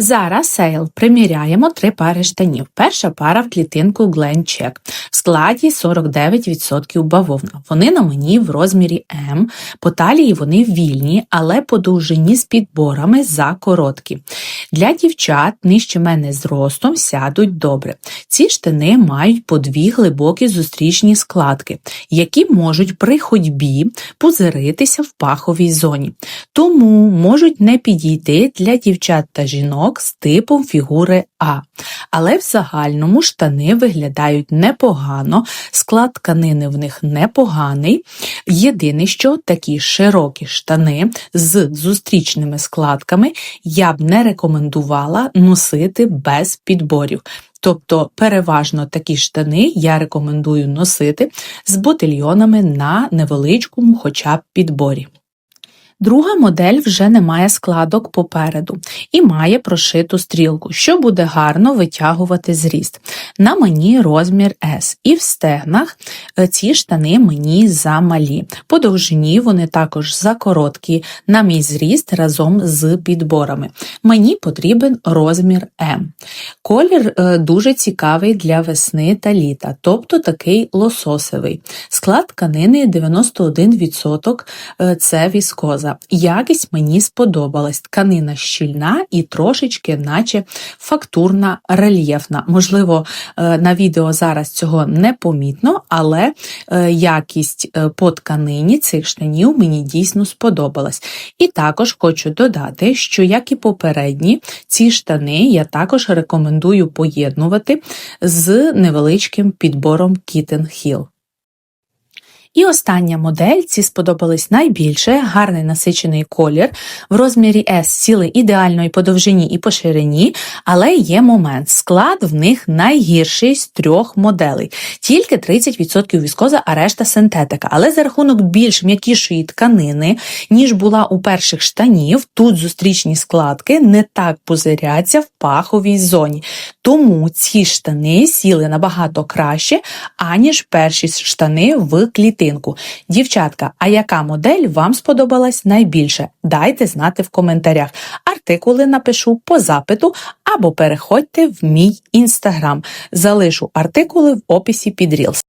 Зараз сейл приміряємо три пари штанів. Перша пара в клітинку Glen Check в складі 49% бавовна. Вони на мені в розмірі М, по талії вони вільні, але по довжині з підборами за короткі. Для дівчат нижче мене зростом сядуть добре. Ці штани мають по дві глибокі зустрічні складки, які можуть при ходьбі пузиритися в паховій зоні. Тому можуть не підійти для дівчат та жінок з типом фігури А. Але в загальному штани виглядають непогано, склад тканини в них непоганий. Єдине, що такі широкі штани з зустрічними складками я б не рекомендувала носити без підборів. Тобто, переважно такі штани я рекомендую носити з ботильйонами на невеличкому хоча б підборі. Друга модель вже не має складок попереду і має прошиту стрілку, що буде гарно витягувати зріст. На мені розмір S, і в стегнах е, ці штани мені замалі. По довжині вони також закороткі на мій зріст разом з підборами. Мені потрібен розмір М. Колір е, дуже цікавий для весни та літа, тобто такий лососевий. Склад тканини 91% е, це віскоза. Якість мені сподобалась. Тканина щільна і трошечки, наче фактурна, рельєфна. Можливо, е, на відео зараз цього не помітно, але е, якість е, по тканині цих штанів мені дійсно сподобалась. І також хочу додати, що, як і попередні, ці штани я також рекомендую поєднувати з невеличким підбором Kitten Hill. І остання модель, ці сподобались найбільше, гарний насичений колір. В розмірі S сіли ідеально і по довжині, і по ширині, але є момент. Склад в них найгірший з трьох моделей. Тільки 30% віскоза, а решта синтетика. Але за рахунок більш м'якішої тканини, ніж була у перших штанів, тут зустрічні складки не так пузиряться в паховій зоні. Тому ці штани сіли набагато краще, аніж перші штани в клітинку. Дівчатка, а яка модель вам сподобалась найбільше? Дайте знати в коментарях. Артикули напишу по запиту або переходьте в мій інстаграм. Залишу артикули в описі під Reels.